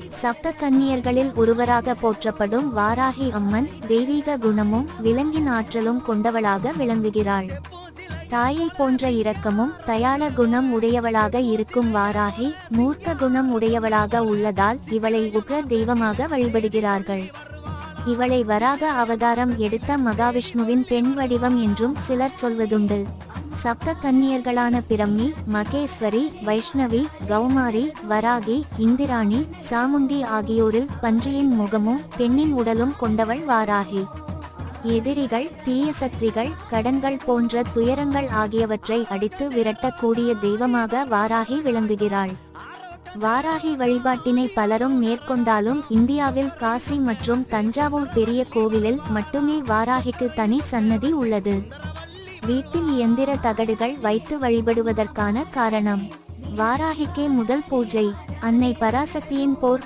சப்த கன்னியர்களில் ஒருவராக போற்றப்படும் வாராகி அம்மன் தெய்வீக குணமும் விலங்கின் ஆற்றலும் கொண்டவளாக விளங்குகிறாள். தாயை போன்ற இரக்கமும் தயாள குணம் உடையவளாக இருக்கும் வாராகி மூர்க்க குணம் உடையவளாக உள்ளதால் இவளை உக்ர தெய்வமாக வழிபடுகிறார்கள். இவளை வராக அவதாரம் எடுத்த மகாவிஷ்ணுவின் பெண் வடிவம் என்றும் சிலர் சொல்வதுண்டு. சப்த கன்னியர்களான பிரம்மி மகேஸ்வரி வைஷ்ணவி கௌமாரி வராகி இந்திராணி சாமுண்டி ஆகியோரில் பன்றியின் முகமும் பெண்ணின் உடலும் கொண்டவள் வாராகி. எதிரிகள் தீய சக்திகள் கடன்கள் போன்ற துயரங்கள் ஆகியவற்றை அடித்து விரட்டக்கூடிய தெய்வமாக வாராகி விளங்குகிறாள். வாராகி வழிபாட்டினை பலரும் மேற்கொண்டாலும் இந்தியாவில் காசி மற்றும் தஞ்சாவூர் பெரிய கோவிலில் மட்டுமே வாராகிக்கு தனி சன்னதி உள்ளது. வீட்டில் இயந்திர தகடுகள் வைத்து வழிபடுவதற்கான காரணம். வாராகிக்கே முதல் பூஜை. அன்னை பராசக்தியின் போர்